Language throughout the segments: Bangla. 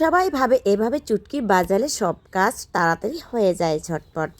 সবাই ভাবে এভাবে চুটকি বাজালে সব কাজ তাড়াতাড়ি হয়ে যায় ঝটপট।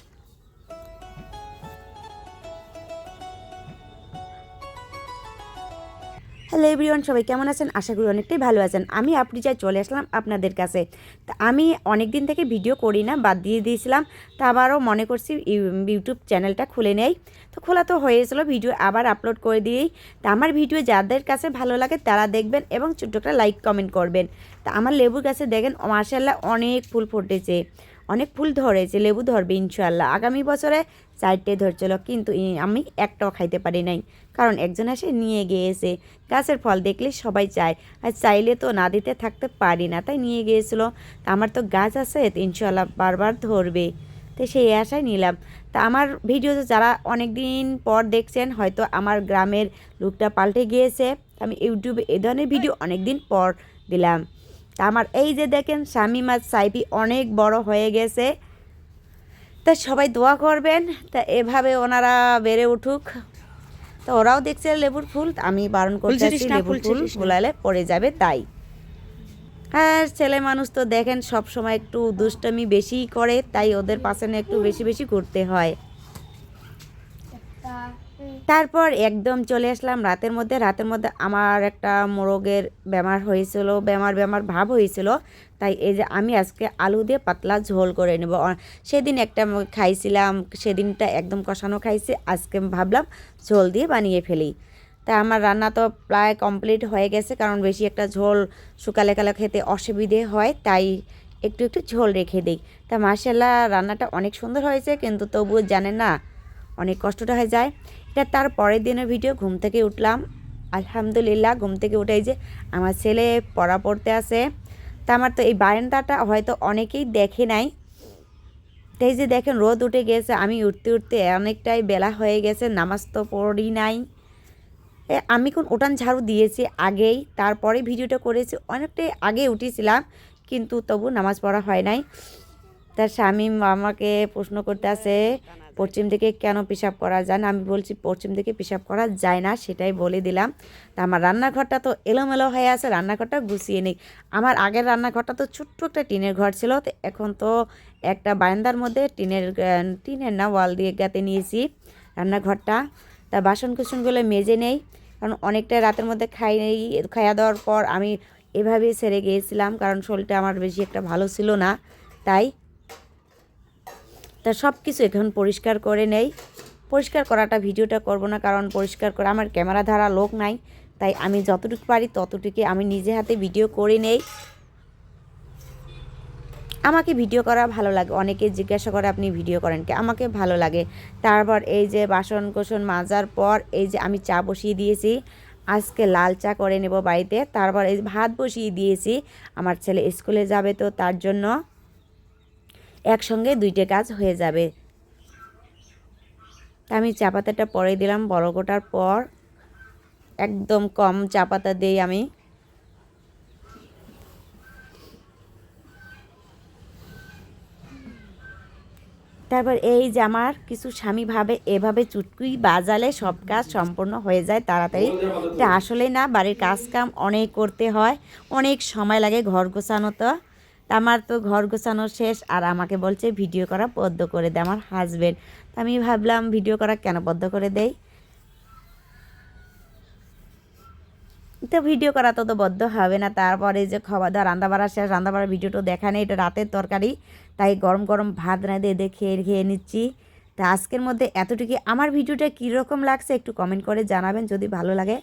হ্যালো এভরিওয়ান সবাই কেমন আছেন? আশা করি অনেকটাই ভালো আছেন। আমি আপনি চাই চলে আসলাম আপনাদের কাছে। তা আমি অনেক দিন থেকে ভিডিও করি না, বাদ দিয়ে দিয়েছিলাম। তা আবারও মনে করছি ইউ- ইউটিউব চ্যানেলটা খুলে নেই। তো খোলা তো হয়েছিল, ভিডিও আবার আপলোড করে দিয়েই। তা আমার ভিডিও যাদের কাছে ভালো লাগে তারা দেখবেন এবং ছোট্ট একটা লাইক কমেন্ট করবেন। তা আমার লেবুর গাছে দেখেন মার্শাল্লাহ অনেক ফুল ফুটেছে। অনেক ফুল ধরেছে লেবু ধরবে ইনশাল্লাহ আগামী বছরে চারটে ধরছিল কিন্তু আমি একটাও খাইতে পারি নাই। কারণ একজন এসে নিয়ে গিয়েছে। গাছের ফল দেখলে সবাই চায়। আর চাইলে তো না দিতে থাকতে পারি না, তাই নিয়ে গিয়েছিল। আমার তো গাছ আছে ইনশাল্লাহ বারবার ধরবে। তো সেই আশায় নিলাম। তা আমার ভিডিও যারা অনেক দিন পর দেখছেন, হয়তো আমার গ্রামের লুকটা পাল্টে গিয়েছে। আমি ইউটিউবে এ ধরনের ভিডিও অনেক দিন পর দিলাম। তা আমার এই যে দেখেন স্বামী মাছ সাইপি অনেক বড় হয়ে গেছে। তা সবাই দোয়া করবেন তা এভাবে ওনারা বেড়ে উঠুক। তো ওরাও দেখছে লেবুর ফুল আমি বারণ করছি লেবুর ফুল ফুলালে পড়ে যাবে তাই। আর ছেলে মানুষ তো দেখেন সব সময় একটু দুষ্টমি বেশিই করে তাই ওদের পাশে একটু বেশি বেশি করতে হয়। তারপর একদম চলে আসলাম রাতের মধ্যে। রাতের মধ্যে আমার একটা মোরগের বেমার হয়েছিল, বেমার বেমার ভাব হয়েছিল। তাই এই যে আমি আজকে আলু দিয়ে পাতলা ঝোল করে নেব। সেদিন একটা খাইছিলাম, সেদিনটা একদম কষানো খাইছি। আজকে ভাবলাম ঝোল দিয়ে বানিয়ে ফেলি। তা আমার রান্না তো প্রায় কমপ্লিট হয়ে গেছে, কারণ বেশি একটা ঝোল শুকালে কালে খেতে অসুবিধে হয়, তাই একটু একটু ঝোল রেখে দিই। তা মার্শাল্লাহ রান্নাটা অনেক সুন্দর হয়েছে, কিন্তু তবুও জানে না অনেক কষ্টটা হয়ে যায়। এটা তার পরের দিনের ভিডিও ঘুম থেকে উঠলাম। আলহামদুলিল্লাহ, ঘুম থেকে উঠে এই যে আমার ছেলে পড়া পড়তে আসে। তা আমার তো এই বারান্দাটা হয়তো অনেকেই দেখে নাই। তো এই যে দেখেন, রোদ উঠে গেছে, আমি উঠতে উঠতে অনেকটাই বেলা হয়ে গেছে, নামাজ তো পড়ি নাই। আমি কোন উঠান ঝাড়ু দিয়েছি আগেই, তারপরে ভিডিওটা করেছি, অনেকটাই আগে উঠেছিলাম, কিন্তু তবু নামাজ পড়া হয় নাই। তার স্বামী আমাকে প্রশ্ন করতে আছে পশ্চিম দিকে কেন পেশাব করা যায় না? আমি বলছি পশ্চিম দিকে পেশাব করা যায় না, সেটাই বলে দিলাম। তা আমার রান্নাঘরটা তো এলোমেলো হয়ে আছে, রান্নাঘরটা গুছিয়ে নেই আমার আগের রান্নাঘরটা তো ছোট্ট একটা টিনের ঘর ছিল, তো এখন তো একটা বারান্দার মধ্যে টিনের টিনের না, ওয়াল দিয়ে গাতে নিয়েছি রান্নাঘরটা। তা বাসন কুসনগুলো মেজে নেই, কারণ অনেকটা রাতের মধ্যে খাই খাইয়া দেওয়ার পর আমি এভাবেই সেরে গিয়েছিলাম, কারণ শরীরটা আমার বেশি একটা ভালো ছিল না। তাই তা সব কিছু এখন পরিষ্কার করে নেই। পরিষ্কার করাটা ভিডিওটা করব না কারণ পরিষ্কার করে আমার ক্যামেরা ধারা লোক নাই। তাই আমি যতটুকু পারি ততটুকু আমি নিজে হাতে ভিডিও করে নেই। আমাকে ভিডিও করা ভালো লাগে। অনেকে জিজ্ঞাসা করে, আপনি ভিডিও করেন কি? আমাকে ভালো লাগে। তারপর এই যে বাসন কোসন মাজার পর এই যে আমি চা বসিয়ে দিয়েছি। আজকে লাল চা করে নেব বাড়িতে। তারপর এই ভাত বসিয়ে দিয়েছি। আমার ছেলে স্কুলে যাবে তো তার জন্য। একসঙ্গে দুইটা কাজ হয়ে যাবে। আমি চা পাতাটা পরে দিলাম, বড় গোটার পর একদম কম চা পাতা দিই আমি। তারপর এই যে আমার কিছু স্বামী ভাবে এভাবে চুটকুই বাজালে সব কাজ সম্পূর্ণ হয়ে যায় তাড়াতাড়ি। এটা আসলে না, বাড়ির কাজ কাম অনেক করতে হয়, অনেক সময় লাগে ঘর গোছানো তা আমার তো ঘর গোছানো শেষ আর আমাকে বলছে ভিডিও করা বদ্ধ করে দে আমার হাজবেন্ড আমি ভাবলাম, ভিডিও করা কেন বদ্ধ করে দেয় তো ভিডিও করা তো তো বদ্ধ হবে না, তারপরে যে খাওয়া দাওয়া রান্না বাড়া শেষ রান্না বাড়ার ভিডিওটা দেখা নেই এটা রাতের তরকারি, তাই গরম গরম ভাত না দিয়ে দিয়ে খেয়ে খেয়ে নিচ্ছি। তা আজকের মধ্যে এতটুকু আমার ভিডিওটা কীরকম লাগছে একটু কমেন্ট করে জানাবেন যদি ভালো লাগে।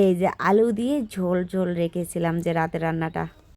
এই যে আলু দিয়ে ঝোল ঝোল রেখেছিলাম যে রাতের রান্নাটা।